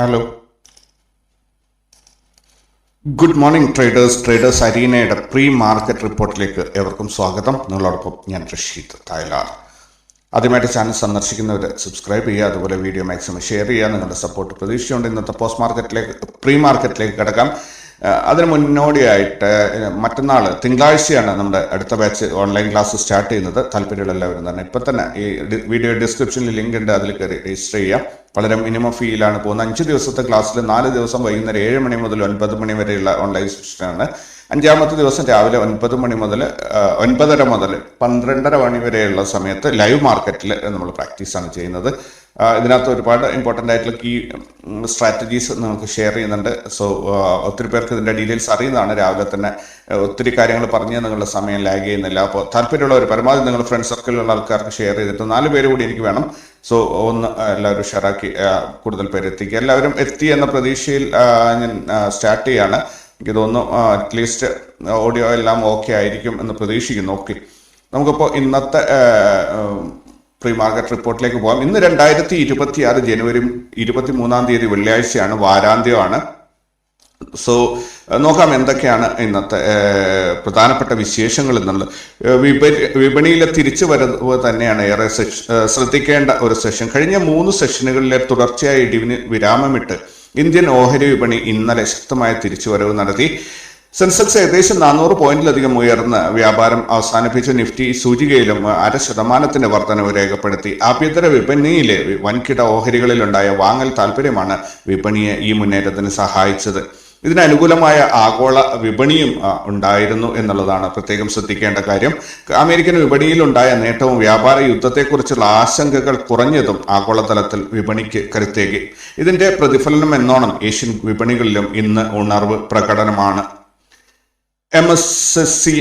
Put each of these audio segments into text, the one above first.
Hello good morning traders traders അരീനയുടെ pre market റിപ്പോർട്ടിലേക്ക് എവർക്കും സ്വാഗതം. നിങ്ങളോടൊപ്പം ഞാൻ റഷീദ് തായ്ലാർ. ആദ്യമായിട്ട് ചാനൽ സന്ദർശിക്കുന്നവർ സബ്സ്ക്രൈബ് ചെയ്യുക അതുപോലെ വീഡിയോ മാക്സിമം ഷെയർ ചെയ്യുക. നിങ്ങളുടെ സപ്പോർട്ട് പ്രതീക്ഷിച്ചുകൊണ്ട് ഇന്നത്തെ പോസ്റ്റ് മാർക്കറ്റിലേക്ക് പ്രീ മാർക്കറ്റിലേക്ക് കിടക്കാം അതിന് മുന്നോടിയായിട്ട് മറ്റന്നാൾ തിങ്കളാഴ്ചയാണ് നമ്മുടെ അടുത്ത ബാച്ച് ഓൺലൈൻ ക്ലാസ് സ്റ്റാർട്ട് ചെയ്യുന്നത്. താല്പര്യമുള്ള എല്ലാവരും തന്നെ ഇപ്പം തന്നെ ഈ വീഡിയോ ഡിസ്ക്രിപ്ഷനിൽ ലിങ്ക് ഉണ്ട് അതിൽ കയറി രജിസ്റ്റർ ചെയ്യാം. വളരെ മിനിമം ഫീയിലാണ് പോകുന്നത് അഞ്ച് ദിവസത്തെ ക്ലാസ്സിൽ നാല് ദിവസം വൈകുന്നേരം ഏഴ് മണി മുതൽ ഒൻപത് മണി വരെയുള്ള ഓൺലൈൻ സെഷനാണ് അഞ്ചാമത്തെ ദിവസം രാവിലെ ഒൻപത് മണി മുതൽ ഒൻപതര മുതൽ പന്ത്രണ്ടര മണി വരെയുള്ള സമയത്ത് ലൈവ് മാർക്കറ്റിൽ നമ്മൾ പ്രാക്ടീസാണ് ചെയ്യുന്നത്. ഇതിനകത്ത് ഒരുപാട് ഇമ്പോർട്ടന്റ് ആയിട്ടുള്ള കീ സ്ട്രാറ്റജീസ് നമുക്ക് ഷെയർ ചെയ്യുന്നുണ്ട്. സോ ഒത്തിരി പേർക്ക് ഇതിന്റെ ഡീറ്റെയിൽസ് അറിയുന്നതാണ്. രാവിലെ തന്നെ ഒത്തിരി കാര്യങ്ങൾ പറഞ്ഞ് നിങ്ങളുടെ സമയം ലാഗ് ചെയ്യുന്നില്ല. അപ്പോൾ താല്പര്യമുള്ളവർ പരമാവധി നിങ്ങൾ ഫ്രണ്ട് സർക്കിളിലുള്ള ആൾക്കാർക്ക് ഷെയർ ചെയ്തിട്ട് നാല് പേര് കൂടി എനിക്ക് വേണം. സോ ഒന്ന് എല്ലാവരും ഷെയറാക്കി ആ, കൂടുതൽ പേര് എത്തിക്കുക എല്ലാവരും എത്തി എന്ന പ്രതീക്ഷയിൽ ഞാൻ സ്റ്റാർട്ട് ചെയ്യാണ്. എനിക്ക് തോന്നുന്നു അറ്റ്ലീസ്റ്റ് ഓഡിയോ എല്ലാം ഓക്കെ ആയിരിക്കും എന്ന് പ്രതീക്ഷിക്കുന്നു. ഓക്കെ നമുക്കിപ്പോൾ ഇന്നത്തെ പ്രീ മാർക്കറ്റ് റിപ്പോർട്ടിലേക്ക് പോകാം. ഇന്ന് രണ്ടായിരത്തി ഇരുപത്തി ആറ് ജനുവരി ഇരുപത്തി മൂന്നാം തീയതി വെള്ളിയാഴ്ചയാണ് വാരാന്ത്യമാണ്. സോ നോക്കാം എന്തൊക്കെയാണ് ഇന്നത്തെ പ്രധാനപ്പെട്ട വിശേഷങ്ങൾ എന്നുള്ളത് വിപണിയിലെ തിരിച്ചു വരവ് തന്നെയാണ് ഏറെ ശ്രദ്ധിക്കേണ്ട ഒരു സെഷൻ. കഴിഞ്ഞ മൂന്ന് സെഷനുകളിലെ തുടർച്ചയായ ഇടിവിന് വിരാമമിട്ട് ഇന്ത്യൻ ഓഹരി വിപണി ഇന്നലെ ശക്തമായ തിരിച്ചുവരവ് നടത്തി. സെൻസെക്സ് ഏകദേശം നാനൂറ് പോയിന്റിലധികം ഉയർന്ന് വ്യാപാരം അവസാനിപ്പിച്ച. നിഫ്റ്റി സൂചികയിലും അര ശതമാനത്തിന്റെ വർധനവ് രേഖപ്പെടുത്തി. ആഭ്യന്തര വിപണിയിലെ വൻകിട ഓഹരികളിലുണ്ടായ വാങ്ങൽ താൽപര്യമാണ് വിപണിയെ ഈ മുന്നേറ്റത്തിന് സഹായിച്ചത്. ഇതിന് അനുകൂലമായ ആഗോള വിപണിയും ഉണ്ടായിരുന്നു എന്നുള്ളതാണ് പ്രത്യേകം ശ്രദ്ധിക്കേണ്ട കാര്യം. അമേരിക്കൻ വിപണിയിലുണ്ടായ നേട്ടവും വ്യാപാര യുദ്ധത്തെക്കുറിച്ചുള്ള ആശങ്കകൾ കുറഞ്ഞതും ആഗോളതലത്തിൽ വിപണിക്ക് കരുത്തേകി. ഇതിന്റെ പ്രതിഫലനം എന്നോണം ഏഷ്യൻ വിപണികളിലും ഇന്ന് ഉണർവ് പ്രകടനമാണ്. M S C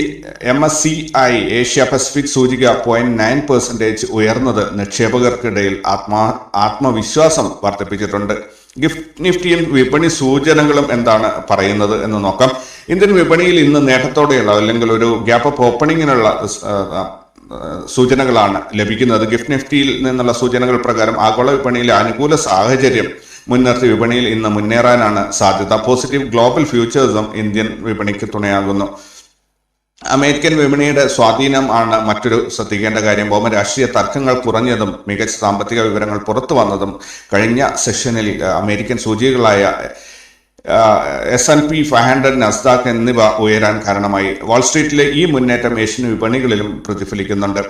M S C I Asia Pacific സൂചിക പോയിന്റ് നയൻ പെർസെന്റേജ് ഉയർന്നത് നിക്ഷേപകർക്കിടയിൽ ആത്മാ ആത്മവിശ്വാസം വർദ്ധിപ്പിച്ചിട്ടുണ്ട്. ഗിഫ്റ്റ് നിഫ്റ്റിയും വിപണി സൂചനകളും എന്താണ് പറയുന്നത് എന്ന് നോക്കാം. ഇന്ത്യൻ വിപണിയിൽ ഇന്ന് നേട്ടത്തോടെയുള്ള അല്ലെങ്കിൽ ഒരു ഗ്യാപ്പ് അപ്പ് ഓപ്പണിങ്ങിനുള്ള സൂചനകളാണ് ലഭിക്കുന്നത്. ഗിഫ്റ്റ് നിഫ്റ്റിയിൽ നിന്നുള്ള സൂചനകൾ പ്രകാരം ആഗോള വിപണിയിലെ അനുകൂല സാഹചര്യം മുൻനിർത്തി വിപണിയിൽ ഇന്ന് മുന്നേറാനാണ് സാധ്യത. പോസിറ്റീവ് ഗ്ലോബൽ ഫ്യൂച്ചേഴ്സും ഇന്ത്യൻ വിപണിക്ക് തുണയാകുന്നു. അമേരിക്കൻ വിപണിയുടെ സ്വാധീനം ആണ് മറ്റൊരു ശ്രദ്ധിക്കേണ്ട കാര്യം. ഭൗമ രാഷ്ട്രീയ തർക്കങ്ങൾ കുറഞ്ഞതും മികച്ച സാമ്പത്തിക വിവരങ്ങൾ പുറത്തു വന്നതും കഴിഞ്ഞ സെഷനിൽ American സൂചികകളായ S and P five hundred Nasdaq എന്നിവ ഉയരാൻ കാരണമായി. വാൾസ്ട്രീറ്റിലെ ഈ മുന്നേറ്റം ഏഷ്യൻ വിപണികളിലും പ്രതിഫലിക്കുന്നുണ്ട്.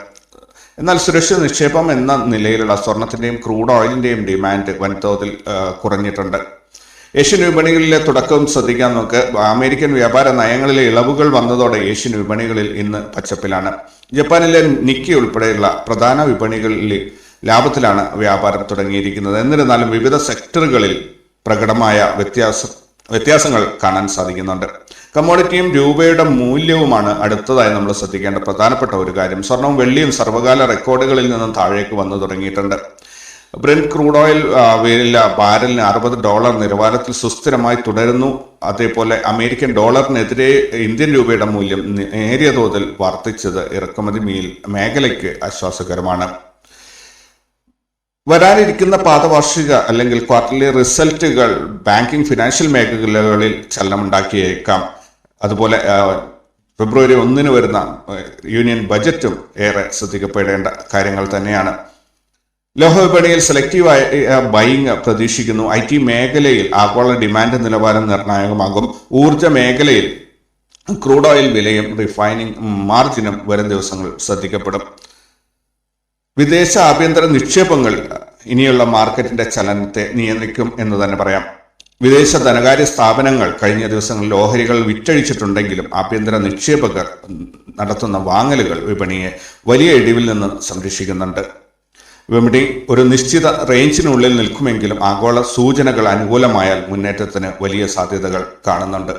എന്നാൽ സുരക്ഷിത നിക്ഷേപം എന്ന നിലയിലുള്ള സ്വർണത്തിന്റെയും ക്രൂഡ് ഓയിലിന്റെയും ഡിമാൻഡ് വൻതോതിൽ കുറഞ്ഞിട്ടുണ്ട്. ഏഷ്യൻ വിപണികളിലെ തുടക്കം ശ്രദ്ധിക്കാൻ നമുക്ക് അമേരിക്കൻ വ്യാപാര നയങ്ങളിലെ ഇളവുകൾ വന്നതോടെ ഏഷ്യൻ വിപണികളിൽ ഇന്ന് പച്ചപ്പിലാണ്. ജപ്പാനിലെ നിക്കി ഉൾപ്പെടെയുള്ള പ്രധാന വിപണികളിൽ ലാഭത്തിലാണ് വ്യാപാരം തുടങ്ങിയിരിക്കുന്നത്. എന്നിരുന്നാലും വിവിധ സെക്ടറുകളിൽ പ്രകടമായ വ്യത്യാസ വ്യത്യാസങ്ങൾ കാണാൻ സാധിക്കുന്നുണ്ട്. കമ്മോഡിറ്റിയും രൂപയുടെ മൂല്യവുമാണ് അടുത്തതായി നമ്മൾ ശ്രദ്ധിക്കേണ്ട പ്രധാനപ്പെട്ട ഒരു കാര്യം. സ്വർണവും വെള്ളിയും സർവകാല റെക്കോർഡുകളിൽ നിന്നും താഴേക്ക് വന്നു തുടങ്ങിയിട്ടുണ്ട്. ബ്രെന്റ് ക്രൂഡ് ഓയിൽ വില ബാരലിന് അറുപത് ഡോളർ നിലവാരത്തിൽ സുസ്ഥിരമായി തുടരുന്നു. അതേപോലെ അമേരിക്കൻ ഡോളറിനെതിരെ ഇന്ത്യൻ രൂപയുടെ മൂല്യം നേരിയ തോതിൽ വർദ്ധിച്ചത് ഇറക്കുമതി മീൽ മേഖലയ്ക്ക് ആശ്വാസകരമാണ്. വരാനിരിക്കുന്ന പാദവാർഷിക അല്ലെങ്കിൽ ക്വാർട്ടർലി റിസൾട്ടുകൾ ബാങ്കിംഗ് ഫിനാൻഷ്യൽ മേഖലകളിൽ ചലനമുണ്ടാക്കിയേക്കാം. അതുപോലെ ഫെബ്രുവരി ഒന്നിന് വരുന്ന യൂണിയൻ ബജറ്റും ഏറെ ശ്രദ്ധിക്കപ്പെടേണ്ട കാര്യങ്ങൾ തന്നെയാണ്. ലോഹവിപണിയിൽ സെലക്റ്റീവായ ബൈയിങ് പ്രതീക്ഷിക്കുന്നു. ഐ ടി മേഖലയിൽ ആഗോള ഡിമാൻഡ് നിലവാരം നിർണായകമാകും. ഊർജ മേഖലയിൽ ക്രൂഡ് ഓയിൽ വിലയും റിഫൈനിങ് മാർജിനും വരും ദിവസങ്ങൾ ശ്രദ്ധിക്കപ്പെടും. വിദേശ ആഭ്യന്തര നിക്ഷേപങ്ങൾ ഇനിയുള്ള മാർക്കറ്റിന്റെ ചലനത്തെ നിയന്ത്രിക്കും എന്ന് തന്നെ പറയാം. വിദേശ ധനകാര്യ സ്ഥാപനങ്ങൾ കഴിഞ്ഞ ദിവസങ്ങളിൽ ഓഹരികൾ വിറ്റഴിച്ചിട്ടുണ്ടെങ്കിലും ആഭ്യന്തര നിക്ഷേപകർ നടത്തുന്ന വാങ്ങലുകൾ വിപണിയെ വലിയ ഇടിവിൽ നിന്ന് സംരക്ഷിക്കുന്നുണ്ട്. വിപണി ഒരു നിശ്ചിത റേഞ്ചിനുള്ളിൽ നിൽക്കുമെങ്കിലും ആഗോള സൂചനകൾ അനുകൂലമായാൽ മുന്നേറ്റത്തിന് വലിയ സാധ്യതകൾ കാണുന്നുണ്ട്.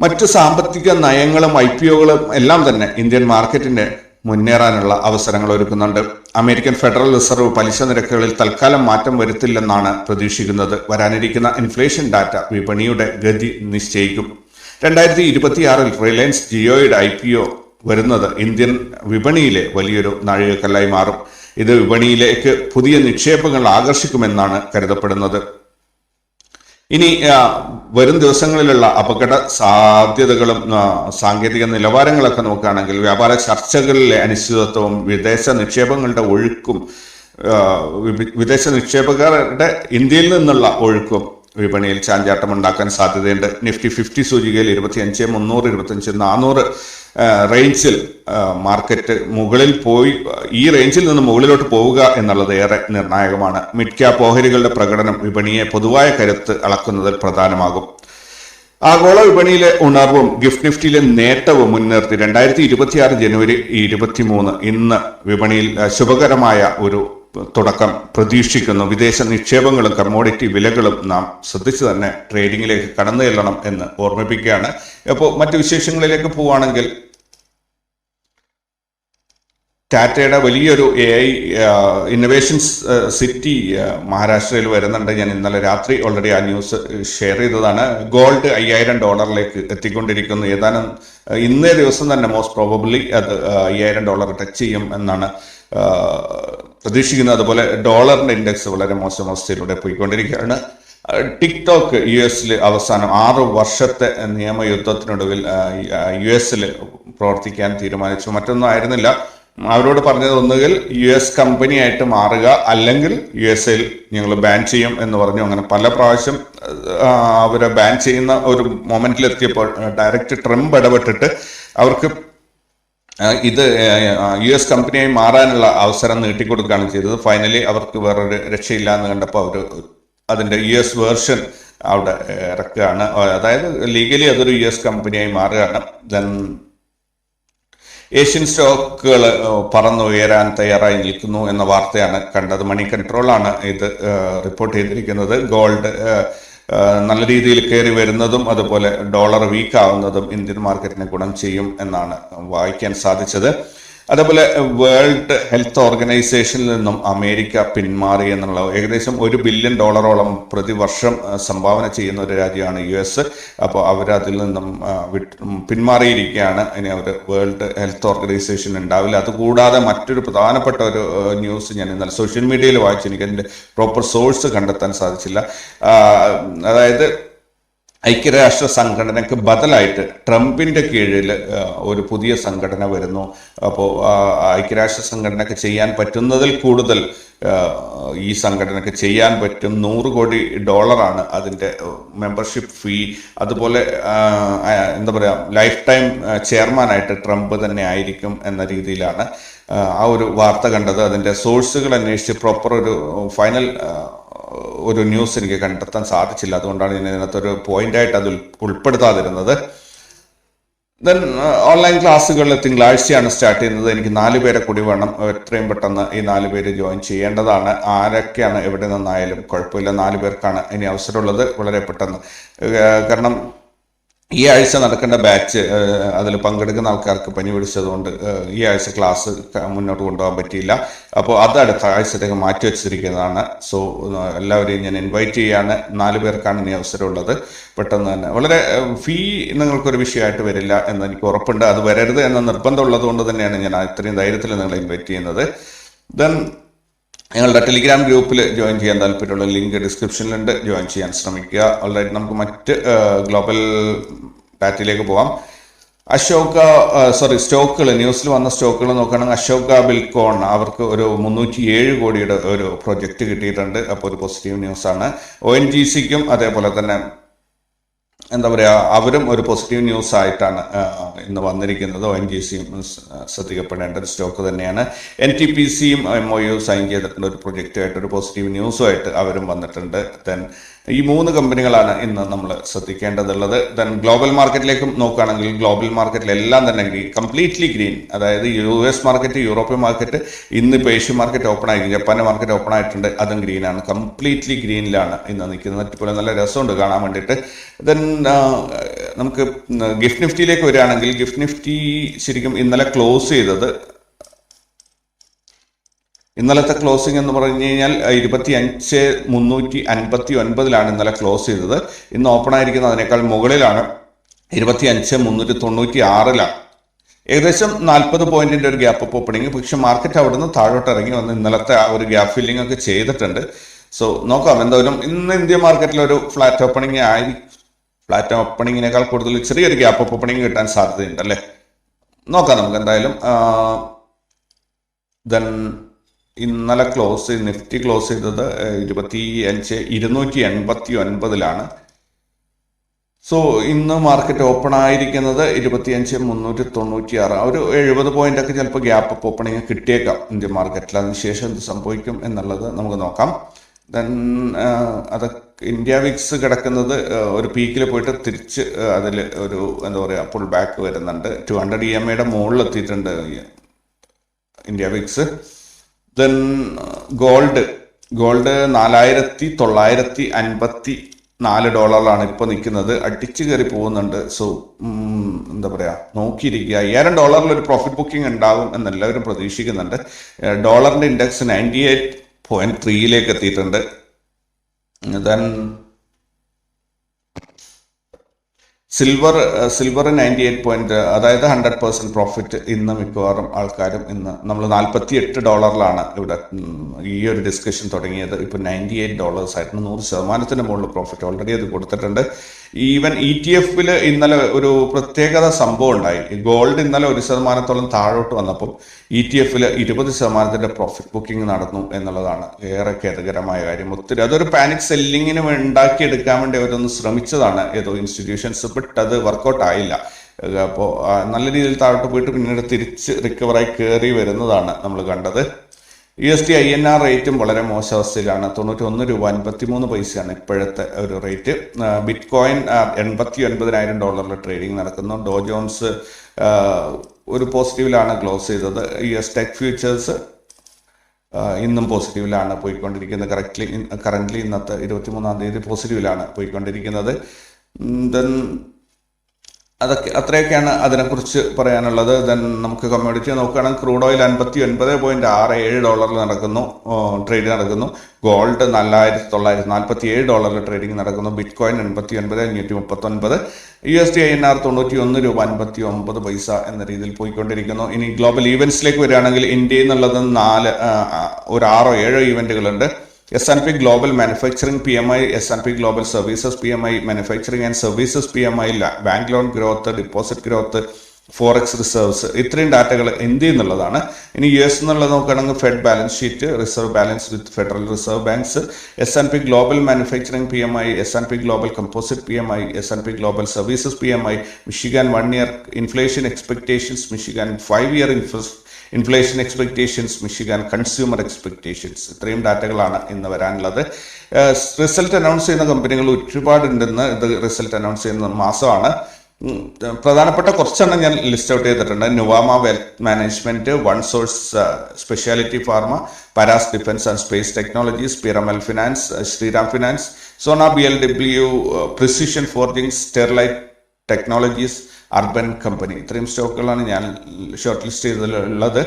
മറ്റ് സാമ്പത്തിക നയങ്ങളും ഐ പി ഒകളും എല്ലാം തന്നെ ഇന്ത്യൻ മാർക്കറ്റിന്റെ മുന്നേറാനുള്ള അവസരങ്ങൾ ഒരുക്കുന്നുണ്ട്. അമേരിക്കൻ ഫെഡറൽ റിസർവ് പലിശ നിരക്കുകളിൽ തൽക്കാലം മാറ്റം വരുത്തില്ലെന്നാണ് പ്രതീക്ഷിക്കുന്നത്. വരാനിരിക്കുന്ന ഇൻഫ്ലേഷൻ ഡാറ്റ വിപണിയുടെ ഗതി നിശ്ചയിക്കും. രണ്ടായിരത്തി ഇരുപത്തിയാറിൽ റിലയൻസ് ജിയോയുടെ ഐ പി ഒ വരുന്നത്. ഇന്ത്യൻ വിപണിയിലെ വലിയൊരു നാഴികക്കല്ലായി മാറും. ഇത് വിപണിയിലേക്ക് പുതിയ നിക്ഷേപങ്ങൾ ആകർഷിക്കുമെന്നാണ് കരുതപ്പെടുന്നത്. ഇനി വരും ദിവസങ്ങളിലുള്ള അപകട സാധ്യതകളും സാങ്കേതിക നിലവാരങ്ങളൊക്കെ നോക്കുകയാണെങ്കിൽ വ്യാപാര ചർച്ചകളിലെ അനിശ്ചിതത്വവും വിദേശ നിക്ഷേപങ്ങളുടെ ഒഴുക്കും വിദേശ നിക്ഷേപകരുടെ ഇന്ത്യയിൽ നിന്നുള്ള ഒഴുക്കും വിപണിയിൽ ചാഞ്ചാട്ടം ഉണ്ടാക്കാൻ സാധ്യതയുണ്ട്. നിഫ്റ്റി ഫിഫ്റ്റി സൂചികയിൽ ഇരുപത്തിയഞ്ച് മുന്നൂറ് ഇരുപത്തിയഞ്ച് നാനൂറ് റേഞ്ചിൽ മാർക്കറ്റ് മുകളിൽ പോയി ഈ റേഞ്ചിൽ നിന്ന് മുകളിലോട്ട് പോവുക എന്നുള്ളത് ഏറെ നിർണായകമാണ്. മിഡ് ക്യാപ് ഓഹരികളുടെ പ്രകടനം വിപണിയെ പൊതുവായ കരുത്ത് അളക്കുന്നതിൽ പ്രധാനമാകും. ആഗോള വിപണിയിലെ ഉണർവും ഗിഫ്റ്റ് നിഫ്റ്റിയിലെ നേട്ടവും മുൻനിർത്തി. രണ്ടായിരത്തി ഇരുപത്തിയാറ് ജനുവരി ഇരുപത്തിമൂന്ന് ഇന്ന് വിപണിയിൽ ശുഭകരമായ ഒരു തുടക്കം. പ്രതീക്ഷിക്കുന്നു. വിദേശ നിക്ഷേപങ്ങളും കമ്മോഡിറ്റി വിലകളും നാം ശ്രദ്ധിച്ചു തന്നെ ട്രേഡിങ്ങിലേക്ക് കടന്നു ചെല്ലണം എന്ന് ഓർമ്മിപ്പിക്കുകയാണ്. അപ്പോൾ മറ്റു വിശേഷങ്ങളിലേക്ക് പോവുകയാണെങ്കിൽ ടാറ്റയുടെ വലിയൊരു എ ഐ ഇന്നൊവേഷൻസ് സിറ്റി മഹാരാഷ്ട്രയിൽ വരുന്നുണ്ട്. ഞാൻ ഇന്നലെ രാത്രി ഓൾറെഡി ആ ന്യൂസ് ഷെയർ ചെയ്തതാണ്. ഗോൾഡ് അയ്യായിരം ഡോളറിലേക്ക് എത്തിക്കൊണ്ടിരിക്കുന്നു. ഏതാനും ഇന്നേ ദിവസം തന്നെ മോസ്റ്റ് പ്രോബബ്ലി അത് അയ്യായിരം ഡോളർ ടച്ച് ചെയ്യും എന്നാണ് പ്രതീക്ഷിക്കുന്നത് അതുപോലെ ഡോളറിന്റെ ഇൻഡെക്സ് വളരെ മോശം അവസ്ഥയിലൂടെ പോയിക്കൊണ്ടിരിക്കുകയാണ്. ടിക്ടോക്ക് യു എസിൽ അവസാനം ആറ് വർഷത്തെ നിയമയുദ്ധത്തിനൊടുവിൽ യു എസിൽ പ്രവർത്തിക്കാൻ തീരുമാനിച്ചു. മറ്റൊന്നും ആയിരുന്നില്ല. അവരോട് പറഞ്ഞത് ഒന്നുകിൽ യു എസ് കമ്പനി ആയിട്ട് മാറുക അല്ലെങ്കിൽ യു എസ് എയിൽ ഞങ്ങൾ ബാൻ ചെയ്യും എന്ന് പറഞ്ഞു. അങ്ങനെ പല പ്രാവശ്യം അവരെ ബാൻ ചെയ്യുന്ന ഒരു മൊമെന്റിൽ എത്തിയപ്പോൾ ഡയറക്റ്റ് ട്രംപ് ഇടപെട്ടിട്ട് അവർക്ക് ഇത് യു എസ് കമ്പനിയായി മാറാനുള്ള അവസരം നീട്ടിക്കൊടുക്കുകയാണ് ചെയ്തത്. ഫൈനലി അവർക്ക് വേറൊരു രക്ഷയില്ല എന്ന് കണ്ടപ്പോൾ അവർ അതിന്റെ യു എസ് വേർഷൻ അവിടെ ഇറക്കുകയാണ്. അതായത് ലീഗലി അതൊരു യു എസ് കമ്പനിയായി മാറുകയാണ്. ദെൻ ഏഷ്യൻ സ്റ്റോക്കുകൾ പറന്നുയരാൻ തയ്യാറായി നിൽക്കുന്നു എന്ന വാർത്തയാണ് കണ്ടത്. മണി കൺട്രോളാണ് ഇത് റിപ്പോർട്ട് ചെയ്തിരിക്കുന്നത്. ഗോൾഡ് നല്ല രീതിയിൽ കയറി വരുന്നതും അതുപോലെ ഡോളർ വീക്ക് ആവുന്നതും ഇന്ത്യൻ മാർക്കറ്റിനെ ഗുണം ചെയ്യും എന്നാണ് വായിക്കാൻ സാധിച്ചത്. അതേപോലെ വേൾഡ് ഹെൽത്ത് ഓർഗനൈസേഷനിൽ നിന്നും അമേരിക്ക പിന്മാറി എന്നുള്ള ഏകദേശം ഒരു ബില്യൺ ഡോളറോളം പ്രതിവർഷം സംഭാവന ചെയ്യുന്ന ഒരു രാജ്യമാണ് യു എസ്. അപ്പോൾ അവർ അതിൽ നിന്നും പിന്മാറിയിരിക്കുകയാണ്. ഇനി അവർ വേൾഡ് ഹെൽത്ത് ഓർഗനൈസേഷൻ ഉണ്ടാവില്ല. അതുകൂടാതെ മറ്റൊരു പ്രധാനപ്പെട്ട ഒരു ന്യൂസ് ഞാൻ ഇന്നലെ സോഷ്യൽ മീഡിയയിൽ വായിച്ചു. എനിക്ക് അതിന്റെ പ്രോപ്പർ സോഴ്സ് കണ്ടെത്താൻ സാധിച്ചില്ല. അതായത് ഐക്യരാഷ്ട്ര സംഘടനയ്ക്ക് ബദലായിട്ട് ട്രംപിന്റെ കീഴിൽ ഒരു പുതിയ സംഘടന വരുന്നു. അപ്പോൾ ഐക്യരാഷ്ട്ര സംഘടനയ്ക്ക് ചെയ്യാൻ പറ്റുന്നതിൽ കൂടുതൽ ഈ സംഘടനയ്ക്ക് ചെയ്യാൻ പറ്റും. നൂറ് കോടി ഡോളറാണ് അതിന്റെ മെമ്പർഷിപ്പ് ഫീ അതുപോലെ എന്താ പറയുക ലൈഫ് ടൈം ചെയർമാനായിട്ട് ട്രംപ് തന്നെ ആയിരിക്കും എന്ന രീതിയിലാണ് ആ ഒരു വാർത്ത കണ്ടത്. അതിന്റെ സോഴ്സുകൾ അന്വേഷിച്ച് പ്രോപ്പർ ഒരു ഫൈനൽ ഒരു ന്യൂസ് എനിക്ക് കണ്ടെത്താൻ സാധിച്ചില്ല. അതുകൊണ്ടാണ് ഞാൻ ഇതിനകത്തൊരു പോയിന്റായിട്ട് അത് ഉൾ- ഉൾപ്പെടുത്താതിരുന്നത്. ദെൻ ഓൺലൈൻ ക്ലാസ്സുകൾ തിങ്കളാഴ്ചയാണ് സ്റ്റാർട്ട് ചെയ്യുന്നത്. എനിക്ക് നാല് പേരെ കൂടി വേണം. എത്രയും പെട്ടെന്ന് ഈ നാല് പേര് ജോയിൻ ചെയ്യേണ്ടതാണ്. ആരൊക്കെയാണ് എവിടെ നിന്നായാലും കുഴപ്പമില്ല. നാല് പേർക്കാണ് ഇനി അവസരമുള്ളത്. വളരെ പെട്ടെന്ന്. കാരണം ഈ ആഴ്ച നടക്കേണ്ട ബാച്ച് അതിൽ പങ്കെടുക്കുന്ന ആൾക്കാർക്ക് പനി പിടിച്ചതുകൊണ്ട് ഈ ആഴ്ച ക്ലാസ് മുന്നോട്ട് കൊണ്ടുപോകാൻ പറ്റിയില്ല. അപ്പോൾ അത് അടുത്ത ആഴ്ചത്തേക്ക് മാറ്റി വെച്ചിരിക്കുന്നതാണ്. സോ എല്ലാവരെയും ഞാൻ ഇൻവൈറ്റ് ചെയ്യാണ്. നാല് പേർക്കാണ് ഇനി അവസരമുള്ളത്. പെട്ടെന്ന് തന്നെ. വളരെ ഫീ നിങ്ങൾക്കൊരു വിഷയമായിട്ട് വരില്ല എന്ന് എനിക്ക് ഉറപ്പുണ്ട്. അത് വരരുത് എന്ന നിർബന്ധമുള്ളത് കൊണ്ട് തന്നെയാണ് ഞാൻ ഇത്രയും ധൈര്യത്തിൽ നിങ്ങളെ ഇൻവൈറ്റ് ചെയ്യുന്നത്. ദെൻ ഞങ്ങളുടെ ടെലിഗ്രാം ഗ്രൂപ്പിൽ ജോയിൻ ചെയ്യാൻ താല്പര്യമുള്ള ലിങ്ക് ഡിസ്ക്രിപ്ഷനിലുണ്ട്. ജോയിൻ ചെയ്യാൻ ശ്രമിക്കുക. ഓൾറെഡി നമുക്ക് മറ്റ് ഗ്ലോബൽ ഡാറ്റയിലേക്ക് പോവാം. അശോക സോറി സ്റ്റോക്കുകൾ ന്യൂസിൽ വന്ന സ്റ്റോക്കുകൾ നോക്കുകയാണെങ്കിൽ അശോക ബിൽക്കോൺ അവർക്ക് ഒരു മുന്നൂറ്റി ഏഴ് കോടിയുടെ ഒരു പ്രൊജക്റ്റ് കിട്ടിയിട്ടുണ്ട്. അപ്പോൾ ഒരു പോസിറ്റീവ് ന്യൂസാണ് ഒ എൻ ജി സിക്കും അതേപോലെ തന്നെ എന്താ പറയുക അവരും ഒരു പോസിറ്റീവ് ന്യൂസ് ആയിട്ടാണ് ഇന്ന് വന്നിരിക്കുന്നത്. ഒ എൻ ജി സിയും ശ്രദ്ധിക്കപ്പെടേണ്ട ഒരു സ്റ്റോക്ക് തന്നെയാണ്. എൻ ടി പി സിയും എം ഒ യു സൈൻ ചെയ്തിട്ടുള്ള ഒരു പ്രൊജക്റ്റുമായിട്ട് ഒരു പോസിറ്റീവ് ന്യൂസുമായിട്ട് അവരും വന്നിട്ടുണ്ട്. ദെൻ ഈ മൂന്ന് കമ്പനികളാണ് ഇന്ന് നമ്മൾ ശ്രദ്ധിക്കേണ്ടതുള്ളത്. ദെൻ ഗ്ലോബൽ മാർക്കറ്റിലേക്കും നോക്കുകയാണെങ്കിൽ ഗ്ലോബൽ മാർക്കറ്റിലെല്ലാം തന്നെ ഗ്രീൻ കംപ്ലീറ്റ്ലി ഗ്രീൻ അതായത് U S market European market ഇന്നിപ്പോൾ ഏഷ്യൻ മാർക്കറ്റ് ഓപ്പൺ ആയിരിക്കും ജപ്പാന്റെ മാർക്കറ്റ് ഓപ്പൺ ആയിട്ടുണ്ട്. അതും ഗ്രീനാണ് കംപ്ലീറ്റ്ലി ഗ്രീനിലാണ് ഇന്ന് നിൽക്കുന്നത്. ഇപ്പോൾ നല്ല രസമുണ്ട് കാണാൻ വേണ്ടിയിട്ട്. ദെൻ നമുക്ക് ഗിഫ്റ്റ് നിഫ്റ്റിയിലേക്ക് വരികയാണെങ്കിൽ ഗിഫ്റ്റ് നിഫ്റ്റി ശരിക്കും ഇന്നലെ ക്ലോസ് ചെയ്തത് ഇന്നലത്തെ ക്ലോസിംഗ് എന്ന് പറഞ്ഞു കഴിഞ്ഞാൽ ഇരുപത്തി അഞ്ച് മുന്നൂറ്റി അൻപത്തി ഒൻപതിലാണ് ഇന്നലെ ക്ലോസ് ചെയ്തത്. ഇന്ന് ഓപ്പൺ ആയിരിക്കുന്നത് അതിനേക്കാൾ മുകളിലാണ്. ഇരുപത്തി അഞ്ച് മുന്നൂറ്റി തൊണ്ണൂറ്റി ആറിലാണ് ഏകദേശം നാൽപ്പത് പോയിന്റിന്റെ ഒരു ഗ്യാപ്പ് അപ്പ് ഓപ്പണിങ് പക്ഷെ മാർക്കറ്റ് അവിടുന്ന് താഴോട്ട് ഇറങ്ങി വന്ന് ഇന്നലത്തെ ആ ഒരു ഗ്യാപ്പ് ഫില്ലിംഗ് ഒക്കെ ചെയ്തിട്ടുണ്ട്. സോ നോക്കാം. എന്തായാലും ഇന്ന് ഇന്ത്യ മാർക്കറ്റിൽ ഒരു ഫ്ലാറ്റ് ഓപ്പണിംഗ് ആയി. ഫ്ലാറ്റ് ഓപ്പണിങ്ങിനേക്കാൾ കൂടുതൽ ചെറിയൊരു ഗ്യാപ്പ് അപ്പ് ഓപ്പണിംഗ് കിട്ടാൻ സാധ്യതയുണ്ട് അല്ലേ? നോക്കാം നമുക്ക് എന്തായാലും ദെൻ ഇന്നലെ ക്ലോസ് നിഫ്റ്റി ക്ലോസ് ചെയ്തത് ഇരുപത്തി അഞ്ച് ഇരുന്നൂറ്റി എൺപത്തി ഒൻപതിലാണ്. സോ ഇന്ന് മാർക്കറ്റ് ഓപ്പൺ ആയിരിക്കുന്നത് ഇരുപത്തിയഞ്ച് മുന്നൂറ്റി തൊണ്ണൂറ്റി ആറ് ഒരു എഴുപത് പോയിന്റ് ഒക്കെ ചിലപ്പോൾ ഗ്യാപ്പ് അപ്പ് ഓപ്പണിങ് കിട്ടിയേക്കാം ഇന്ത്യൻ മാർക്കറ്റിൽ അതിനുശേഷം എന്ത് സംഭവിക്കും എന്നുള്ളത് നമുക്ക് നോക്കാം. ദെൻ അത് ഇന്ത്യ വിക്സ് കിടക്കുന്നത് ഒരു പീക്കിൽ പോയിട്ട് തിരിച്ച് അതിൽ ഒരു എന്താ പറയുക പുൾ ബാക്ക് വരുന്നുണ്ട്. ടു ഹൺഡ്രഡ് ഇ എം ഐയുടെ മുകളിൽ എത്തിയിട്ടുണ്ട് India VIX then gold gold നാലായിരത്തി തൊള്ളായിരത്തി അൻപത്തി നാല് ഡോളറിലാണ് ഇപ്പോൾ നിൽക്കുന്നത്. അടിച്ചു കയറി പോകുന്നുണ്ട്. സോ എന്താ പറയുക നോക്കിയിരിക്കുക. അയ്യായിരം ഡോളറിൽ ഒരു പ്രോഫിറ്റ് ബുക്കിംഗ് ഉണ്ടാകും എന്നെല്ലാവരും പ്രതീക്ഷിക്കുന്നുണ്ട്. ഡോളറിന്റെ ഇൻഡെക്സ് നയന്റി എയ്റ്റ് പോയിന്റ് ത്രീയിലേക്ക് എത്തിയിട്ടുണ്ട്. Then silver silver ninety eight point അതായത് ഹൺഡ്രഡ് പെർസെന്റ് പ്രോഫിറ്റ് ഇന്ന് മിക്കവാറും ആൾക്കാരും ഇന്ന് നമ്മൾ നാൽപ്പത്തി എട്ട് ഡോളറിലാണ് ഇവിടെ ഈ ഒരു ഡിസ്കഷൻ തുടങ്ങിയത്. ഇപ്പോൾ നയന്റി എയ്റ്റ് ഡോളേഴ്സ് ആയിരുന്നു നൂറ് ശതമാനത്തിന് മുകളിൽ പ്രോഫിറ്റ് ഓൾറെഡി അത് കൊടുത്തിട്ടുണ്ട്. ഈവൻ ഇ ടി എഫിൽ ഇന്നലെ ഒരു പ്രത്യേകത സംഭവം ഉണ്ടായി. ഗോൾഡ് ഇന്നലെ ഒരു ശതമാനത്തോളം താഴോട്ട് വന്നപ്പോൾ ഇ ടി എഫിൽ ഇരുപത് ശതമാനത്തിന്റെ പ്രോഫിറ്റ് ബുക്കിംഗ് നടന്നു എന്നുള്ളതാണ് ഏറെ ഖേദകരമായ കാര്യം. ഒത്തിരി അതൊരു പാനിക് സെല്ലിങ്ങിന് ഉണ്ടാക്കിയെടുക്കാൻ വേണ്ടി അവരൊന്ന് ശ്രമിച്ചതാണ്. ഏതോ ഇൻസ്റ്റിറ്റ്യൂഷൻസ് ബട്ട് അത് വർക്കൗട്ട് ആയില്ല. അപ്പോൾ നല്ല രീതിയിൽ താഴോട്ട് പോയിട്ട് പിന്നീട് തിരിച്ച് റിക്കവറായി കയറി വരുന്നതാണ് നമ്മൾ കണ്ടത്. U S T I N R റേറ്റും വളരെ മോശാവസ്ഥയിലാണ് തൊണ്ണൂറ്റി ഒന്ന് രൂപ അൻപത്തി മൂന്ന് പൈസയാണ് ഇപ്പോഴത്തെ ഒരു റേറ്റ്. ബിറ്റ് കോയിൻ എൺപത്തി ഒൻപതിനായിരം ഡോളറിൽ ട്രേഡിംഗ് നടക്കുന്നു. ഡോ ജോൺസ് ഒരു പോസിറ്റീവിലാണ് ക്ലോസ് ചെയ്തത്. യു എസ് ടെക് ഫ്യൂച്ചേഴ്സ് ഇന്നും പോസിറ്റീവിലാണ് പോയിക്കൊണ്ടിരിക്കുന്നത്. കറക്റ്റ്ലി കറന്റ്ലി ഇന്നത്തെ ഇരുപത്തിമൂന്നാം തീയതി പോസിറ്റീവിലാണ് പോയിക്കൊണ്ടിരിക്കുന്നത്. ദെൻ അതൊക്കെ അത്രയൊക്കെയാണ് അതിനെക്കുറിച്ച് പറയാനുള്ളത്. ദെൻ നമുക്ക് കമ്മ്യൂണിറ്റി നോക്കുകയാണെങ്കിൽ ക്രൂഡ് ഓയിൽ അൻപത്തി ഒൻപത് പോയിന്റ് ആറ് ഏഴ് ഡോളറിൽ നടക്കുന്നു. ട്രേഡ് നടക്കുന്നു. ഗോൾഡ് നാലായിരത്തി തൊള്ളായിരത്തി നാൽപ്പത്തി ഏഴ് ഡോളറിൽ ട്രേഡിംഗ് നടക്കുന്നു. ബിറ്റ് കോയിൻ എൺപത്തി ഒൻപത് അഞ്ഞൂറ്റി മുപ്പത്തൊൻപത്. U S D I N R തൊണ്ണൂറ്റി ഒന്ന് രൂപ അൻപത്തി ഒമ്പത് പൈസ എന്ന രീതിയിൽ പോയിക്കൊണ്ടിരിക്കുന്നു. ഇനി ഗ്ലോബൽ ഈവൻസിലേക്ക് വരികയാണെങ്കിൽ ഇന്ത്യയിൽ നിന്നുള്ളത് നാല് ഒരു ആറോ ഏഴോ ഈവന്റുകളുണ്ട് S and P Global manufacturing P M I S and P Global services P M I manufacturing and services P M I bank loan growth deposit growth forex reserves ഇത്രയും ഡാറ്റകൾ എന്ത് എന്നുള്ളതാണ് ഇനി യു എസ് എന്നുള്ളത് നോക്കുകയാണെങ്കിൽ Fed balance sheet reserve balance with Federal Reserve banks S and P Global manufacturing P M I S and P Global composite P M I S and P Global services P M I Michigan one year inflation expectations Michigan five year inflas inflation expectations Michigan consumer expectations ഇത്രയും ഡാറ്റകളാണ് ഇന്ന് വരാനുള്ളത്. Result announce ചെയ്യുന്ന കമ്പനികൾ ഒരുപാടുണ്ടെന്ന് ഇത് result announce ചെയ്യുന്ന മാസമാണ്. പ്രധാനപ്പെട്ട കുറച്ചെണ്ണം ഞാൻ ലിസ്റ്റ് ഔട്ട് ചെയ്തിട്ടുണ്ട്. Nuvama Wealth Management One Source Specialty Pharma Paras Defence and Space Technologies Piramal Finance Shriram Finance Sona B L W Precision Forging Sterlite Technologies Urban Company. ഇത്രയും സ്റ്റോക്കുകളാണ് ഞാൻ ഷോർട്ട് ലിസ്റ്റ് ചെയ്തിട്ടുള്ളത്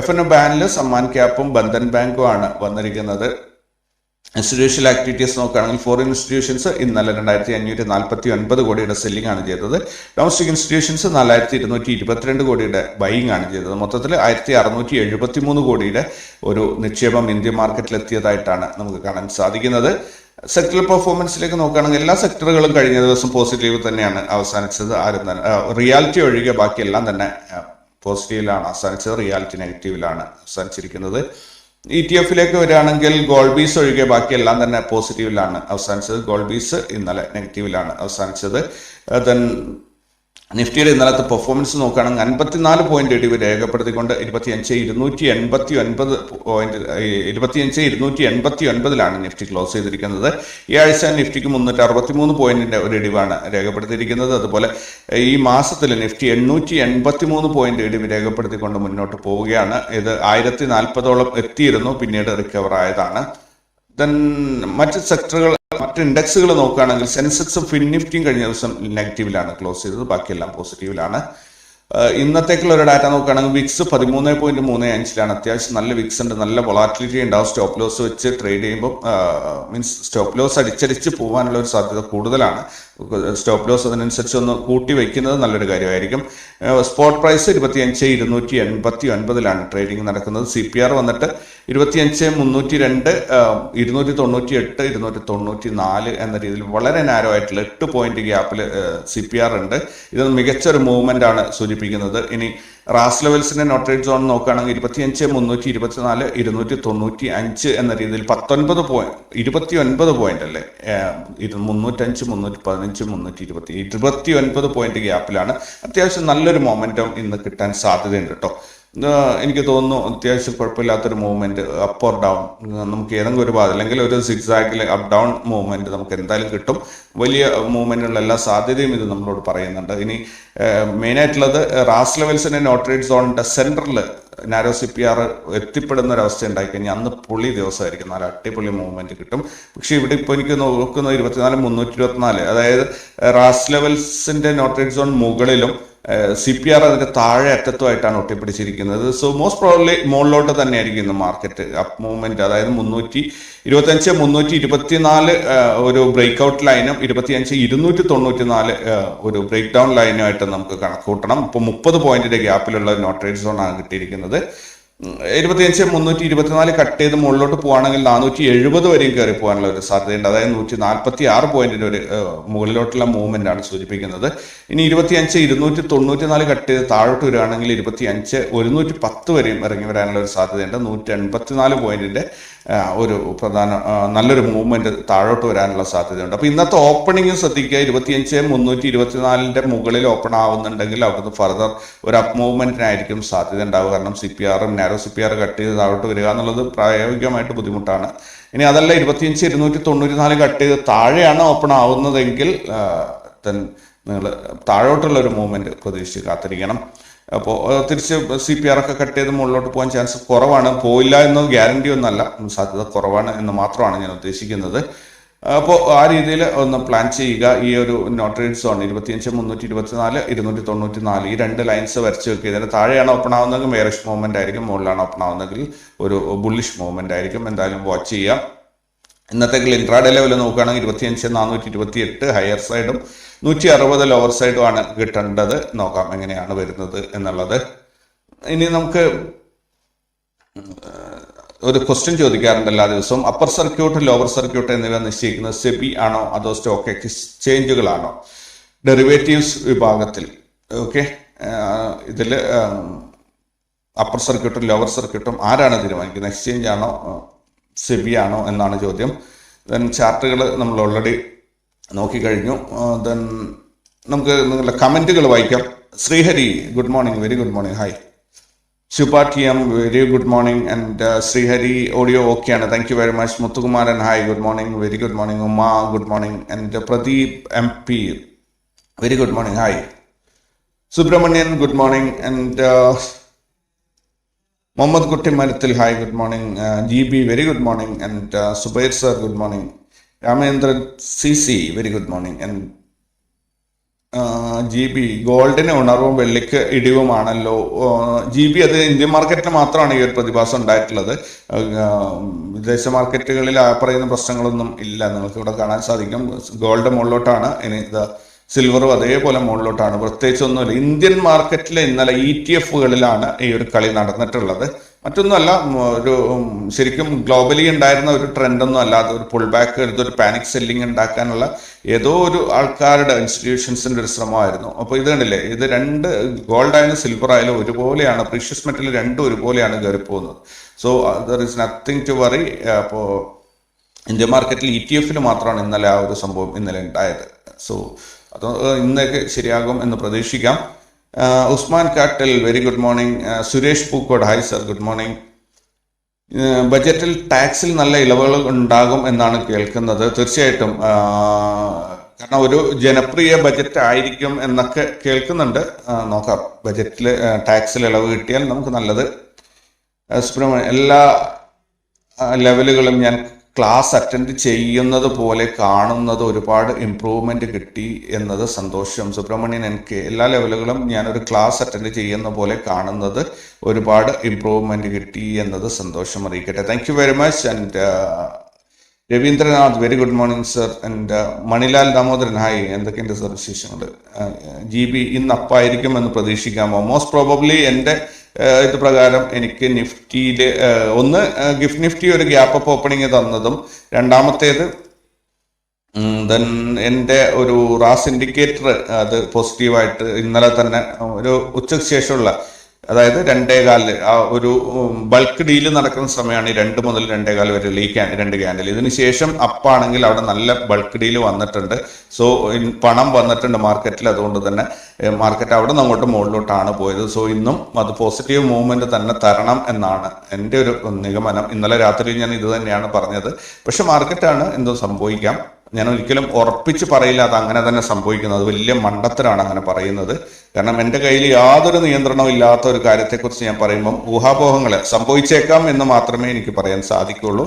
F N ബാനിൽ സമ്മാൻ ക്യാപ്പും ബന്ധൻ ബാങ്കും ആണ് വന്നിരിക്കുന്നത്. ഇൻസ്റ്റിറ്റ്യൂഷണൽ ആക്ടിവിറ്റീസ് നോക്കുകയാണെങ്കിൽ ഫോറിൻ ഇൻസ്റ്റിറ്റ്യൂഷൻസ് ഇന്നലെ രണ്ടായിരത്തി അഞ്ഞൂറ്റി നാൽപ്പത്തി ഒൻപത് കോടിയുടെ സെല്ലിംഗ് ആണ് ചെയ്തത്. ഡൊമസ്റ്റിക് ഇൻസ്റ്റിറ്റ്യൂഷൻസ് നാലായിരത്തി ഇരുന്നൂറ്റി ഇരുപത്തിരണ്ട് കോടിയുടെ ബൈയിങ് ആണ് ചെയ്തത്. മൊത്തത്തിൽ ആയിരത്തി അറുന്നൂറ്റി എഴുപത്തി മൂന്ന് കോടിയുടെ ഒരു നിക്ഷേപം ഇന്ത്യൻ മാർക്കറ്റിൽ എത്തിയതായിട്ടാണ് നമുക്ക് കാണാൻ സാധിക്കുന്നത്. സെക്ടറൽ പെർഫോമൻസിലേക്ക് നോക്കുകയാണെങ്കിൽ എല്ലാ സെക്ടറുകളും കഴിഞ്ഞ ദിവസം പോസിറ്റീവ് തന്നെയാണ് അവസാനിച്ചത്. ആരും തന്നെ റിയാലിറ്റി ഒഴികെ ബാക്കിയെല്ലാം തന്നെ പോസിറ്റീവിലാണ് അവസാനിച്ചത് റിയാലിറ്റി നെഗറ്റീവിലാണ് അവസാനിച്ചിരിക്കുന്നത്. ഇ ടി എഫിലേക്ക് വരികയാണെങ്കിൽ ഗോൾബീസ് ഒഴികെ ബാക്കിയെല്ലാം തന്നെ പോസിറ്റീവിലാണ് അവസാനിച്ചത്. ഗോൾബീസ് ഇന്നലെ നെഗറ്റീവിലാണ് അവസാനിച്ചത്. ദെൻ നിഫ്റ്റിയുടെ ഇന്നലത്തെ പെർഫോമൻസ് നോക്കുകയാണെങ്കിൽ അൻപത്തിനാല് പോയിന്റ് ഇടിവ് രേഖപ്പെടുത്തിക്കൊണ്ട് ഇരുപത്തിയഞ്ച് ഇരുന്നൂറ്റി എൺപത്തി ഒൻപത് പോയിന്റ് ഇരുപത്തിയഞ്ച് ഇരുന്നൂറ്റി എൺപത്തി ഒൻപതിലാണ് നിഫ്റ്റി ക്ലോസ് ചെയ്തിരിക്കുന്നത്. ഈ ആഴ്ച നിഫ്റ്റിക്ക് മുന്നൂറ്റി അറുപത്തി മൂന്ന് പോയിന്റിന്റെ ഒരു ഇടിവാണ് രേഖപ്പെടുത്തിയിരിക്കുന്നത്. അതുപോലെ ഈ മാസത്തിൽ നിഫ്റ്റി എണ്ണൂറ്റി എൺപത്തി മൂന്ന് പോയിന്റ് ഇടിവ് രേഖപ്പെടുത്തിക്കൊണ്ട് മുന്നോട്ട് പോവുകയാണ്. ഇത് ആയിരത്തി നാൽപ്പതോളം എത്തിയിരുന്നു പിന്നീട് റിക്കവർ ആയതാണ്. ദെൻ മറ്റ് സെക്ടറുകൾ മറ്റ് ഇൻഡെക്സുകൾ നോക്കുകയാണെങ്കിൽ സെൻസെക്സും ഫിൻ നിഫ്റ്റിയും കഴിഞ്ഞ ദിവസം നെഗറ്റീവിലാണ് ക്ലോസ് ചെയ്തത്. ബാക്കിയെല്ലാം പോസിറ്റീവിലാണ്. ഇന്നത്തേക്കുള്ള ഒരു ഡാറ്റ നോക്കുകയാണെങ്കിൽ വിക്സ് പതിമൂന്ന് പോയിന്റ് മൂന്ന് അഞ്ചിലാണ്. അത്യാവശ്യം നല്ല വിക്സ് ഉണ്ട്. നല്ല വൊളാറ്റിലിറ്റി ഉണ്ടാവും. സ്റ്റോപ്പ് ലോസ് വെച്ച് ട്രേഡ് ചെയ്യുമ്പോൾ മീൻസ് സ്റ്റോപ്പ് ലോസ് അടിച്ചടിച്ച് പോകാനുള്ള ഒരു സാധ്യത കൂടുതലാണ്. സ്റ്റോപ്പ് ലോസ് അതിനനുസരിച്ച് ഒന്ന് കൂട്ടി വയ്ക്കുന്നത് നല്ലൊരു കാര്യമായിരിക്കും. സ്പോട്ട് പ്രൈസ് ഇരുപത്തിയഞ്ച് ഇരുന്നൂറ്റി എൺപത്തി ഒൻപതിലാണ് ട്രേഡിംഗ് നടക്കുന്നത്. സി പി ആർ വന്നിട്ട് ഇരുപത്തിയഞ്ച് മുന്നൂറ്റി രണ്ട് ഇരുന്നൂറ്റി തൊണ്ണൂറ്റി എട്ട് ഇരുന്നൂറ്റി തൊണ്ണൂറ്റി നാല് എന്ന രീതിയിൽ വളരെ നാരോ ആയിട്ടുള്ള എട്ട് പോയിന്റ് ഗ്യാപ്പിൽ സി പി ആർ ഉണ്ട്. ഇത് മികച്ചൊരു മൂവ്മെന്റ് ആണ് സൂചിപ്പിക്കുന്നത്. ഇനി റാസ് ലെവൽസിന്റെ നോട്ടേഡ് സോൺ നോക്കുകയാണെങ്കിൽ ഇരുപത്തിയഞ്ച് മുന്നൂറ്റി ഇരുപത്തിനാല് ഇരുന്നൂറ്റി തൊണ്ണൂറ്റി അഞ്ച് എന്ന രീതിയിൽ പത്തൊൻപത് പോയിന്റ് ഇരുപത്തി ഒൻപത് പോയിന്റ് അല്ലേ ഇത് മുന്നൂറ്റഞ്ച് മുന്നൂറ്റി പതിനഞ്ച് മുന്നൂറ്റി ഇരുപത്തി ഇരുപത്തി ഒൻപത് പോയിന്റ് ഗ്യാപ്പിലാണ് അത്യാവശ്യം നല്ലൊരു മൊമെന്റം ഇന്ന് കിട്ടാൻ സാധ്യതയുണ്ട് കേട്ടോ എനിക്ക് തോന്നുന്നു അത്യാവശ്യം കുഴപ്പമില്ലാത്തൊരു മൂവ്മെന്റ് അപ്പ് ഓർ ഡൗൺ നമുക്ക് ഏതെങ്കിലും ഒരു ഭാഗം അല്ലെങ്കിൽ ഒരു സിക്സാക്കിൽ അപ്പ് ഡൗൺ മൂവ്മെന്റ് നമുക്ക് എന്തായാലും കിട്ടും. വലിയ മൂവ്മെന്റുള്ള എല്ലാ സാധ്യതയും ഇത് നമ്മളോട് പറയുന്നുണ്ട്. ഇനി മെയിൻ ആയിട്ടുള്ളത് റാസ് ലെവൽസിന്റെ നോട്ടറേറ്റ് സോണിന്റെ സെന്ററിൽ നാരോ സി പി ആർ എത്തിപ്പെടുന്ന ഒരു അവസ്ഥ ഉണ്ടായിക്കഴിഞ്ഞാൽ അന്ന് പുള്ളി ദിവസമായിരിക്കും. നല്ല അടിപൊളി മൂവ്മെന്റ് കിട്ടും. പക്ഷെ ഇവിടെ ഇപ്പോൾ എനിക്ക് നോക്കുന്ന ഇരുപത്തിനാല് മുന്നൂറ്റി ഇരുപത്തിനാല്. അതായത് റാസ് ലെവൽസിന്റെ നോട്ടറേറ്റ് സോൺ മുകളിലും സി പി ആർ അതിന്റെ താഴെ അറ്റത്തുമായിട്ടാണ് ഒട്ടിപ്പിടിച്ചിരിക്കുന്നത്. സോ മോസ്റ്റ് പ്രോബ്ലി മുകളിലോട്ട് തന്നെയായിരിക്കും ഇന്ന് മാർക്കറ്റ് അപ്പ് മൂവ്മെന്റ് അതായത് മുന്നൂറ്റി ഇരുപത്തഞ്ച് മുന്നൂറ്റി ഇരുപത്തിനാല് ഒരു ബ്രേക്ക് ഔട്ട് ലൈനും ഇരുപത്തിയഞ്ച് ഇരുന്നൂറ്റി തൊണ്ണൂറ്റി നാല് ഒരു ബ്രേക്ക് ഡൗൺ ലൈനുമായിട്ട് നമുക്ക് കണക്കൂട്ടണം. ഇപ്പോൾ മുപ്പത് പോയിന്റിന്റെ ഗ്യാപ്പിലുള്ള നോട്ടറേറ്റ് സോൺ ആണ് കിട്ടിയിരിക്കുന്നത്. ഇരുപത്തിയഞ്ച് മുന്നൂറ്റി ഇരുപത്തിനാല് കട്ട് ചെയ്ത് മുകളിലോട്ട് പോവാണെങ്കിൽ നാനൂറ്റി എഴുപത് വരെയും കയറി പോകാനുള്ള ഒരു സാധ്യതയുണ്ട്. അതായത് നൂറ്റി നാൽപ്പത്തി ആറ് പോയിന്റിന്റെ ഒരു മുകളിലോട്ടുള്ള മൂവ്മെന്റ് ആണ് സൂചിപ്പിക്കുന്നത്. ഇനി ഇരുപത്തിയഞ്ച് ഇരുന്നൂറ്റി തൊണ്ണൂറ്റി നാല് കട്ട് ചെയ്ത് താഴോട്ട് വരികയാണെങ്കിൽ ഇരുപത്തിയഞ്ച് ഒരുന്നൂറ്റി പത്ത് വരെയും ഇറങ്ങി വരാനുള്ള ഒരു സാധ്യതയുണ്ട്. നൂറ്റി എൺപത്തിനാല് പോയിന്റിന്റെ ഒരു പ്രധാന നല്ലൊരു മൂവ്മെന്റ് താഴോട്ട് വരാനുള്ള സാധ്യതയുണ്ട്. അപ്പോൾ ഇന്നത്തെ ഓപ്പണിംഗ് ശ്രദ്ധിക്കുക. ഇരുപത്തിയഞ്ച് മുന്നൂറ്റി ഇരുപത്തിനാലിന്റെ മുകളിൽ ഓപ്പൺ ആവുന്നുണ്ടെങ്കിൽ അവിടുന്ന് ഫർദർ ഒരു അപ്പ് മൂവ്മെന്റിനായിരിക്കും സാധ്യത ഉണ്ടാവുക. കാരണം സി പി ആറും narrow C P R cut ചെയ്ത് താഴോട്ട് വരിക എന്നുള്ളത് പ്രായോഗികമായിട്ട് ബുദ്ധിമുട്ടാണ്. ഇനി അതല്ല ഇരുപത്തിയഞ്ച് ഇരുന്നൂറ്റി തൊണ്ണൂറ്റി നാല് കട്ട് ചെയ്ത് താഴെയാണ് ഓപ്പൺ ആവുന്നതെങ്കിൽ നിങ്ങൾ താഴോട്ടുള്ള ഒരു മൂവ്മെന്റ് പ്രതീക്ഷിച്ച് കാത്തിരിക്കണം. അപ്പോൾ തിരിച്ച് സി പി ആർ ഒക്കെ കട്ട് ചെയ്ത് മുകളിലോട്ട് പോകാൻ ചാൻസ് കുറവാണ് പോയില്ല എന്ന് ഗ്യാരണ്ടി ഒന്നല്ല സാധ്യത കുറവാണ് എന്ന് മാത്രമാണ് ഞാൻ ഉദ്ദേശിക്കുന്നത് അപ്പോൾ ആ രീതിയിൽ ഒന്ന് പ്ലാൻ ചെയ്യുക ഈ ഒരു നോട്ടറേറ്റ് സോൺ ഇരുപത്തിയഞ്ച് മുന്നൂറ്റി ഇരുപത്തിനാല് ഇരുന്നൂറ്റി തൊണ്ണൂറ്റി നാല് ഈ രണ്ട് ലൈൻസ് വരച്ച് വെക്കുക ഇതിന് താഴെയാണ് ഓപ്പൺ ആവുന്നതെങ്കിൽ മേറിഷ് മൂവ്മെന്റ് ആയിരിക്കും മുകളിലാണ് ഓപ്പൺ ആവുന്നതെങ്കിൽ ഒരു ബുള്ളിഷ് മൂവ്മെന്റ് ആയിരിക്കും എന്തായാലും വാച്ച് ചെയ്യുക ഇന്നത്തെ ഇൻട്രാഡേ ലെവൽ നോക്കുകയാണെങ്കിൽ ഇരുപത്തിയഞ്ച് നാനൂറ്റി ഇരുപത്തി എട്ട് ഹയർ സൈഡും നൂറ്റി അറുപത് ലോവർ സൈഡും ആണ് കിട്ടേണ്ടത്. നോക്കാം എങ്ങനെയാണ് വരുന്നത് എന്നുള്ളത്. ഇനി നമുക്ക് ഒരു ക്വസ്റ്റ്യൻ ചോദിക്കാറുണ്ട് എല്ലാ ദിവസവും. അപ്പർ സർക്യൂട്ട് ലോവർ സർക്യൂട്ട് എന്നിവ നിശ്ചയിക്കുന്നത് സെബി ആണോ അതോ സ്റ്റോക്ക് എക്സ്ചേഞ്ചുകളാണോ ഡെറിവേറ്റീവ്സ് വിഭാഗത്തിൽ. ഓക്കെ ഇതിൽ അപ്പർ സർക്യൂട്ടും ലോവർ സർക്യൂട്ടും ആരാണ് തീരുമാനിക്കുന്നത്? എക്സ്ചേഞ്ച് ആണോ സെബി ആണോ എന്നാണ് ചോദ്യം. ദെൻ ചാർട്ടുകൾ നമ്മൾ ഓൾറെഡി നോക്കിക്കഴിഞ്ഞു ദെൻ നമുക്ക് നിങ്ങളുടെ കമന്റുകൾ വായിക്കാം Srihari good morning very good morning hi ശുപാഠി M very good morning and Srihari audio ഓക്കെയാണ് thank you very much Muthukumaran hi good morning very good morning Umma good morning and Pradeep M P very good morning hi Subrahmanyan good morning and Muhammad Kutty മരത്തിൽ hi good morning G B very good morning and Zubair sir good morning Ramendran C C very good morning G B ഗോൾഡിന് ഉണർവും വെള്ളിക്ക് ഇടിവുമാണല്ലോ. G B അത് Indian മാർക്കറ്റിന് മാത്രമാണ് ഈ ഒരു പ്രതിഭാസം ഉണ്ടായിട്ടുള്ളത്. വിദേശ മാർക്കറ്റുകളിൽ ആ പറയുന്ന പ്രശ്നങ്ങളൊന്നും ഇല്ല. നിങ്ങൾക്ക് ഇവിടെ കാണാൻ സാധിക്കും. ഗോൾഡ് മുകളിലോട്ടാണ്. ഇനി ഇത് സിൽവറും അതേപോലെ മുകളിലോട്ടാണ്. പ്രത്യേകിച്ച് ഒന്നുമില്ല. ഇന്ത്യൻ മാർക്കറ്റിലെ ഇന്നലെ ഇ ടി എഫുകളിലാണ് ഈ ഒരു കളി നടന്നിട്ടുള്ളത്. മറ്റൊന്നുമല്ല ഒരു ശരിക്കും ഗ്ലോബലി ഉണ്ടായിരുന്ന ഒരു ട്രെൻഡൊന്നും അല്ലാതെ ഒരു പുൾ ബാക്ക് എടുത്തൊരു പാനിക് സെല്ലിംഗ് ഉണ്ടാക്കാനുള്ള ഏതോ ഒരു ആൾക്കാരുടെ ഇൻസ്റ്റിറ്റ്യൂഷൻസിന്റെ ഒരു ശ്രമമായിരുന്നു. അപ്പോൾ ഇത് കണ്ടില്ലേ ഇത് രണ്ട് ഗോൾഡ് ആയാലും സിൽവർ ആയാലും ഒരുപോലെയാണ് പ്രീഷ്യസ് മെറ്റൽ രണ്ടും ഒരുപോലെയാണ് കയറി പോകുന്നത് so there is nothing to worry അപ്പോൾ ഇന്ത്യ മാർക്കറ്റിൽ ഇ ടി എഫിൽ മാത്രമാണ് ഇന്നലെ ആ ഒരു സംഭവം ഇന്നലെ ഉണ്ടായത്. സോ അത് ഇന്നൊക്കെ ശരിയാകും എന്ന് പ്രതീക്ഷിക്കാം. Usman Kattal very good morning Suresh Pookode hi sir good morning ബജറ്റിൽ ടാക്സിൽ നല്ല ഇളവുകൾ ഉണ്ടാകും എന്നാണ് കേൾക്കുന്നത് തീർച്ചയായിട്ടും കാരണം ഒരു ജനപ്രിയ ബജറ്റ് ആയിരിക്കും എന്നൊക്കെ കേൾക്കുന്നുണ്ട് നോക്കാം ബജറ്റിൽ ടാക്സിൽ ഇളവ് കിട്ടിയാൽ നമുക്ക് നല്ലത് സുബ്രഹ്മണ്യം എല്ലാ ലെവലുകളും ഞാൻ ക്ലാസ് അറ്റൻഡ് ചെയ്യുന്നത് പോലെ കാണുന്നത് ഒരുപാട് ഇമ്പ്രൂവ്മെന്റ് കിട്ടി എന്നത് സന്തോഷം. സുബ്രഹ്മണ്യൻ എനിക്ക് എല്ലാ ലെവലുകളും ഞാനൊരു ക്ലാസ് അറ്റൻഡ് ചെയ്യുന്ന പോലെ കാണുന്നത് ഒരുപാട് ഇമ്പ്രൂവ്മെന്റ് കിട്ടി എന്നത് സന്തോഷം അറിയിക്കട്ടെ. Thank very much and Ravindranath very good morning sir and Manilal Damodaran hi എന്തൊക്കെയുണ്ട് സർ വിശേഷങ്ങൾ ജി ബി ഇന്ന് അപ്പായിരിക്കും എന്ന് പ്രതീക്ഷിക്കാമോ? മോസ്റ്റ് പ്രോബബ്ലി എന്റെ ഇത് പ്രകാരം എനിക്ക് നിഫ്റ്റിയിൽ ഒന്ന് ഗിഫ്റ്റ് നിഫ്റ്റി ഒരു ഗ്യാപ്പ് അപ്പ് ഓപ്പണിംഗ് തന്നതും രണ്ടാമത്തേത് ദെൻ എന്റെ ഒരു റാസ് ഇൻഡിക്കേറ്റർ അത് പോസിറ്റീവായിട്ട് ഇന്നലെ തന്നെ ഒരു ഉച്ചയ്ക്ക് ശേഷമുള്ള അതായത് രണ്ടേ കാലിൽ ആ ഒരു ബൾക്ക് ഡീൽ നടക്കുന്ന സമയമാണ് ഈ രണ്ട് മുതൽ രണ്ടേ കാൽ വരെ ഈ ക്യാൻ രണ്ട് ക്യാൻഡിൽ ഇതിന് ശേഷം അപ്പാണെങ്കിൽ അവിടെ നല്ല ബൾക്ക് ഡീൽ വന്നിട്ടുണ്ട്. സോ പണം വന്നിട്ടുണ്ട് മാർക്കറ്റിൽ അതുകൊണ്ട് തന്നെ മാർക്കറ്റ് അവിടെ നിന്ന് അങ്ങോട്ട് മുകളിലോട്ടാണ് പോയത്. സോ ഇന്നും അത് പോസിറ്റീവ് മൂവ്മെന്റ് തന്നെ തരണം എന്നാണ് എന്റെ ഒരു നിഗമനം. ഇന്നലെ രാത്രി ഞാൻ ഇത് തന്നെയാണ് പറഞ്ഞത്. പക്ഷെ മാർക്കറ്റാണ് എന്തോ സംഭവിക്കാം. ഞാൻ ഒരിക്കലും ഉറപ്പിച്ച് പറയില്ല അത് അങ്ങനെ തന്നെ സംഭവിക്കുന്നത് വലിയ മണ്ടത്തരാണ് അങ്ങനെ പറയുന്നത്. കാരണം എന്റെ കയ്യിൽ യാതൊരു നിയന്ത്രണവും ഇല്ലാത്ത ഒരു കാര്യത്തെക്കുറിച്ച് ഞാൻ പറയുമ്പം ഊഹാപോഹങ്ങൾ സംഭവിച്ചേക്കാം എന്ന് മാത്രമേ എനിക്ക് പറയാൻ സാധിക്കുള്ളൂ.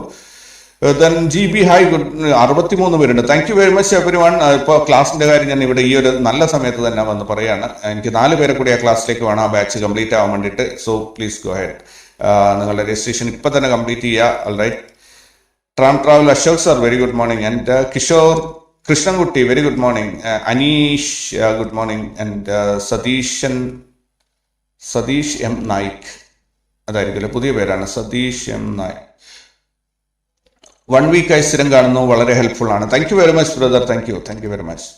Then G B hi good അറുപത്തിമൂന്ന് പേരുണ്ട്. Thank you very much everyone ഇപ്പോൾ ക്ലാസിന്റെ കാര്യം ഞാൻ ഇവിടെ ഈ ഒരു നല്ല സമയത്ത് തന്നെ വന്ന് പറയാണ്. എനിക്ക് നാല് പേരെ കൂടി ആ ക്ലാസ്സിലേക്ക് വേണം. ആ ബാച്ച് കംപ്ലീറ്റ് ആവാൻ വേണ്ടിയിട്ട്. സോ പ്ലീസ് ഗോ ഹെഡ് നിങ്ങളുടെ രജിസ്ട്രേഷൻ ഇപ്പം തന്നെ കംപ്ലീറ്റ് ചെയ്യുക. Right tram travel Ashok sir very good morning and Kishore Krishnankutty very good morning Aneesh good morning and Satheesan Satheesh M Naik അതായിരിക്കുമല്ലോ. പുതിയ പേരാണ്. സതീഷ് എം നായിക് വൺ വീക്കായി സ്ഥിരം കാണുന്നു. വളരെ ഹെൽപ്ഫുൾ ആണ്. Thank you very much brother thank you thank you very much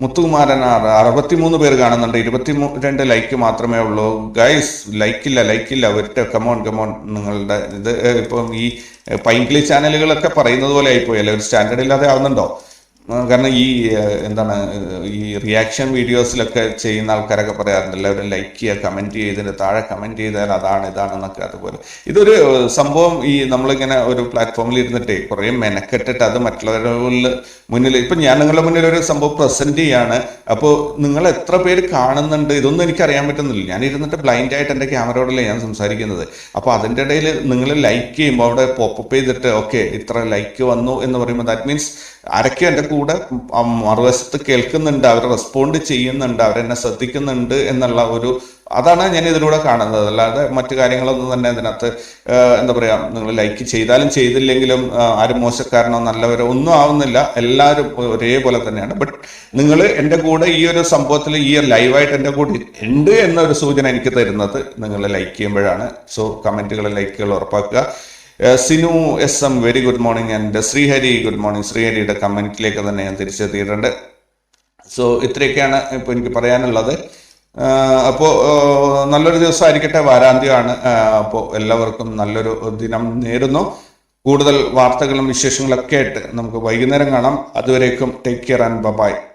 Muthukumaran ആറ് അറുപത്തിമൂന്ന് പേര് കാണുന്നുണ്ട്. ഇരുപത്തി രണ്ട് ലൈക്ക് മാത്രമേ ഉള്ളൂ. ഗൈസ് ലൈക്കില്ല ലൈക്കില്ല ഒരിട്ട് കമോൺ കമോൺ നിങ്ങളുടെ ഇത് ഇപ്പം ഈ പൈങ്കിളി ചാനലുകളൊക്കെ പറയുന്നത് പോലെ ആയിപ്പോയല്ലേ ഒരു സ്റ്റാൻഡേർഡ് ഇല്ലാതെ ആവുന്നുണ്ടോ? കാരണം ഈ എന്താണ് ഈ റിയാക്ഷൻ വീഡിയോസിലൊക്കെ ചെയ്യുന്ന ആൾക്കാരൊക്കെ പറയാറുണ്ട് എല്ലാവരും ലൈക്ക് ചെയ്യുക കമന്റ് ചെയ്തിട്ട് താഴെ കമന്റ് ചെയ്താൽ അതാണ് ഇതാണെന്നൊക്കെ അതുപോലെ. ഇതൊരു സംഭവം ഈ നമ്മളിങ്ങനെ ഒരു പ്ലാറ്റ്ഫോമിൽ ഇരുന്നിട്ടേ കുറേ മെനക്കെട്ടിട്ട് അത് മറ്റുള്ളവരുടെ മുന്നിൽ ഇപ്പം ഞാൻ നിങ്ങളുടെ മുന്നിൽ ഒരു സംഭവം പ്രസന്റ് ചെയ്യാണ്. അപ്പോൾ നിങ്ങൾ എത്ര പേര് കാണുന്നുണ്ട്? ഇതൊന്നും എനിക്ക് അറിയാൻ പറ്റുന്നില്ല. ഞാൻ ഇരുന്നിട്ട് ബ്ലൈൻഡ് ആയിട്ട് എന്റെ ക്യാമറയോടല്ലേ ഞാൻ സംസാരിക്കുന്നത്. അപ്പോൾ അതിന്റെ ഇടയിൽ നിങ്ങൾ ലൈക്ക് ചെയ്യുമ്പോൾ അവിടെ പോപ്പപ്പ് ചെയ്തിട്ട് ഓക്കെ ഇത്ര ലൈക്ക് വന്നു എന്ന് പറയുമ്പോൾ ദാറ്റ് മീൻസ് ആരൊക്കെ എന്റെ കൂടെ മറുവശത്ത് കേൾക്കുന്നുണ്ട് അവർ റെസ്പോണ്ട് ചെയ്യുന്നുണ്ട് അവരെന്നെ ശ്രദ്ധിക്കുന്നുണ്ട് എന്നുള്ള ഒരു അതാണ് ഞാൻ ഇതിലൂടെ കാണുന്നത്. അല്ലാതെ മറ്റു കാര്യങ്ങളൊന്നും തന്നെ ഇതിനകത്ത് എന്താ പറയാ നിങ്ങൾ ലൈക്ക് ചെയ്താലും ചെയ്തില്ലെങ്കിലും ആരും മോശക്കാരനോ നല്ലവരോ ഒന്നും ആവുന്നില്ല. എല്ലാവരും ഒരേപോലെ തന്നെയാണ്. ബട്ട് നിങ്ങൾ എന്റെ കൂടെ ഈ ഒരു സംഭവത്തിൽ ഈ ലൈവായിട്ട് എന്റെ കൂടെ ഉണ്ട് എന്നൊരു സൂചന എനിക്ക് തരുന്നത് നിങ്ങൾ ലൈക്ക് ചെയ്യുമ്പോഴാണ്. സോ കമന്റുകൾ ലൈക്കുകൾ ഉറപ്പാക്കുക. Sinu S M very good morning and Srihari good morning ശ്രീഹരിയുടെ കമന്റിലേക്ക് തന്നെ ഞാൻ തിരിച്ചെത്തിയിട്ടുണ്ട്. സോ ഇത്രയൊക്കെയാണ് ഇപ്പോൾ എനിക്ക് പറയാനുള്ളത്. അപ്പോൾ നല്ലൊരു ദിവസമായിരിക്കട്ടെ. വാരാന്ത്യമാണ്. അപ്പോൾ എല്ലാവർക്കും നല്ലൊരു ദിനം നേരുന്നു. കൂടുതൽ വാർത്തകളും വിശേഷങ്ങളൊക്കെ ആയിട്ട് നമുക്ക് വൈകുന്നേരം കാണാം. അതുവരേക്കും ടേക്ക് കെയർ ആൻഡ് ബബായ്